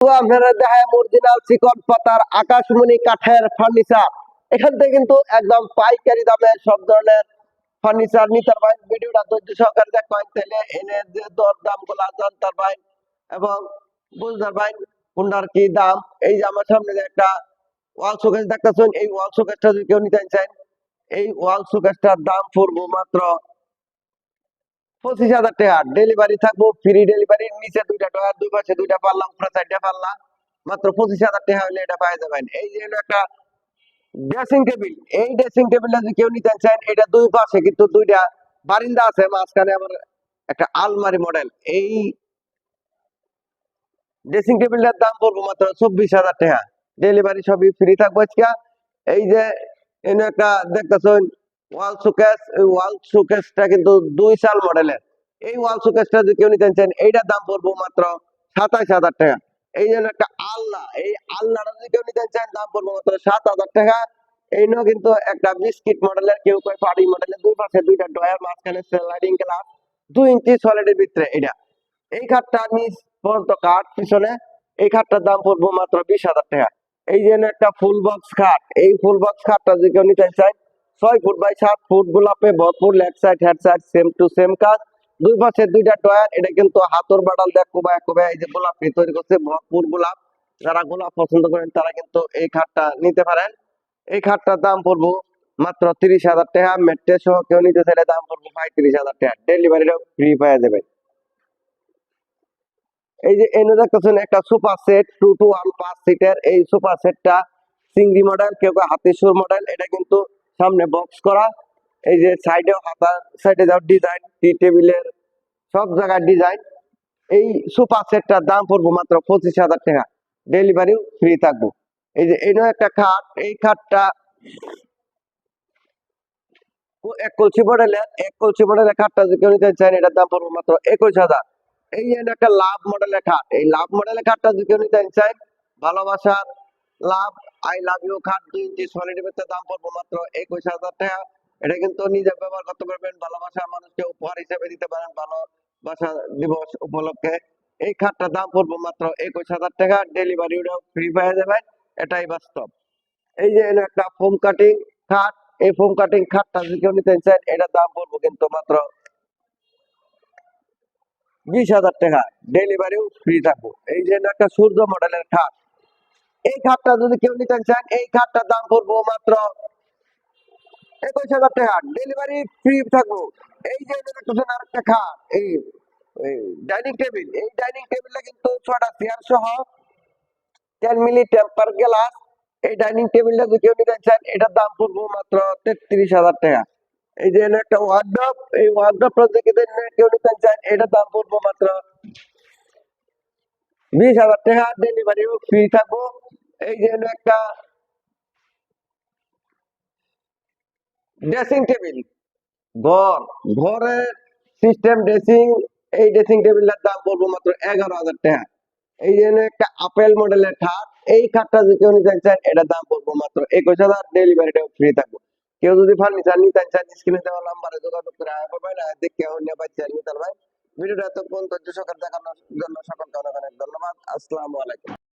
আপনারা দেখায় অরিজিনাল চিকন পাতার আকাশমণি কাঠের ফার্নিচার এখান থেকে কিন্তু একদম পাইকারি দামে সব ধরনের ফার্নিচার নিতে পারেন ভিডিওটা ধৈর্য সহকারে দেখবেন। তাহলে এনে যে দর দামগুলা জানতে পারবেন এবং বুঝতে পারবেন কোনটার কি দাম। এই যে আমার সামনে যে একটা ওয়াল শোকেস দেখতেছেন, এই ওয়াল শোকেসটা যদি কেউ নিতে চান, এই ওয়াল শোকেসটার দাম পড়ব মাত্র পঁচিশ হাজার টাকা। ডেলিভারি থাকব ফ্রি ডেলিভারি নিচে দুইটা ডয়ার দুই পাশে দুইটা পাল্লা উপরে চারটা পাল্লা। মাত্র পঁচিশ হাজার টাকা হলে এটা পাওয়া যাবেন। এই যে একটা ড্রেসিং টেবিল এই ড্রেসিং টেবিলটা যদি কেউ নিতে চান, এটা দুই পাশে কিন্তু দুইটা বারিন্দা আছে, মাঝখানে আবার একটা আলমারি মডেল এই ড্রেসিং টেবিলটার দাম পড়ব মাত্র চব্বিশ হাজার টাকা। ডেলিভারি সবই ফ্রি থাকব আজকে। এই যে, এনে একটা দেখতেছেন ওয়াল শোকেস, এই ওয়াল শোকেসটা কিন্তু দুই সাল মডেলের। এই ওয়াল শোকেসটা যদি কেউ নিতে চান, এইটার দাম পড়ব মাত্র সাতাইশ হাজার টাকা। এই জন্য একটা আলনা, এই আলনাটা যদি কেউ নিতে চান, দাম পড়ব মাত্র সাত হাজার টাকা। এই নো কিন্তু একটা বিস্কিট মডেলের, কেউ কয় পাড়ি মডেলের, দুই পাশে দুইটা ডয়ার মাঝখানে স্লাইডিং গ্লাস দুই ইঞ্চি সলিডের ভিতরে এটা এই খাটটা নিচ পর্যন্ত কাঠ, পিছনে, এই খাটটার দাম পড়ব মাত্র বিশ হাজার টাকা। এই জন্য একটা ফুল বক্স খাট, এই ফুল বক্স খাটটা যদি কেউ নিতে চায় ছয় ফুট বাই সাত ফুট গোলাপে ভরপুর leg side, head side, same to same কাজ। দুই পাশে দুইটা টয়ার, এটা কিন্তু হাতর বাডাল দেখ কোবা কোবা এই যে গোলাপ তৈরি করছে, ভরপুর গোলাপ। যারা গোলাপ পছন্দ করেন, তারা কিন্তু এই খাটটা নিতে পারেন। এই খাটটার দাম পড়ব মাত্র তিরিশ হাজার টাকা। মেট্রে সহ কেউ নিতে চাইলে দাম পড়ব পঁয়ত্রিশ হাজার টাকা। ডেলিভারিটাও ফ্রি পাওয়া যাবে। এই যে এনে দেখতেছেন, একটা super set, two two one পাঁচ সিটের। এই সুপার সেটটা চিংড়ি মডেল, কেউ কেউ হাতিসুর মডেল, এটা কিন্তু সামনে বক্স করা, এই যে সাইডে হাতা সাইডে যাও ডিজাইন টি টেবিলের সব জায়গায় ডিজাইন এই সুপার সেটটার দাম পড়ব মাত্র পঁচিশ হাজার টাকা। ডেলিভারিও ফ্রি থাকব। এই যে একটা খাট, এই খাটটা এক কলসি মডেলের এক কলসি মডেলের খাটটা যদি কেউ নিতে চান এটার দাম পড়ব মাত্র একুশ হাজার। এই একটা লাভ মডেলের খাট। এই লাভ মডেলের খাটটা যদি কেউ নিতে চান ভালোবাসার লাভ আই লাভ ইউ খাট দুই ইঞ্চি সলিড ভিতরে দাম পড়ব মাত্র একুশ হাজার টাকা এটা কিন্তু নিজে ব্যবহার করতে পারবেন ভালোবাসার মানুষকে উপহার হিসেবে দিতে পারেন, ভালোবাসা দিবস উপলক্ষে। এই খাটটার দাম পড়ব মাত্র একুশ হাজার টাকা। ডেলিভারিও ফ্রি পেয়ে যাবেন এটাই বাস্তব। এই যে একটা ফোম কাটিং খাট, এই ফোম কাটিং খাটটা যদি কেউ নিতে চান এটার দাম পড়ব কিন্তু মাত্র বিশ হাজার টাকা। ডেলিভারিও ফ্রি থাকব এই যে একটা সূর্য মডেলের খাট। এই খাটটা যদি কেউ নিতে চান এই খাটটার দাম পড়ব মাত্র একুশ হাজার টাকা ডেলিভারি ফ্রি থাকব এই যে দেখতেছেন আরেকটা খাট এই ডাইনিং টেবিল এই ডাইনিং টেবিলটা কিন্তু ছটা চেয়ার সহ টেন মিলি টেম্পার গ্লাস এই ডাইনিং টেবিলটা যদি কেউ নিতে চান এটার দাম পড়ব মাত্র তেত্রিশ হাজার টাকা এই যে একটা ওয়ার্ড্রপ এই ওয়ার্ড্রপটা যদি কেউ নিতে চান এটার দাম পড়ব মাত্র বিশ হাজার টাকা ডেলিভারিও ফ্রি থাকব এই যে হলো একটা ড্রেসিং টেবিল ঘর। ঘরের সিস্টেম ড্রেসিং এই ড্রেসিং টেবিলটার দাম পড়ব মাত্র এগারো হাজার টাকা। এই জন্য একটা আপেল মডেলের খাট, এই খাটটা যদি কেউ নিতে চান এটার দাম পড়ব মাত্র একুশ হাজার। ডেলিভারিটাও ফ্রি থাকব। কেউ যদি ফার্নিচার নিতে চান স্ক্রিনে দেওয়া নাম্বারে যোগাযোগ করে আয় করবেন আর দেখে অন্য বাচ্চা নিতে পারবেন ভিডিওটা এত পর্যন্ত সকাল দেখানোর জন্য সকলকে অনেক অনেক ধন্যবাদ। আসসালামু আলাইকুম।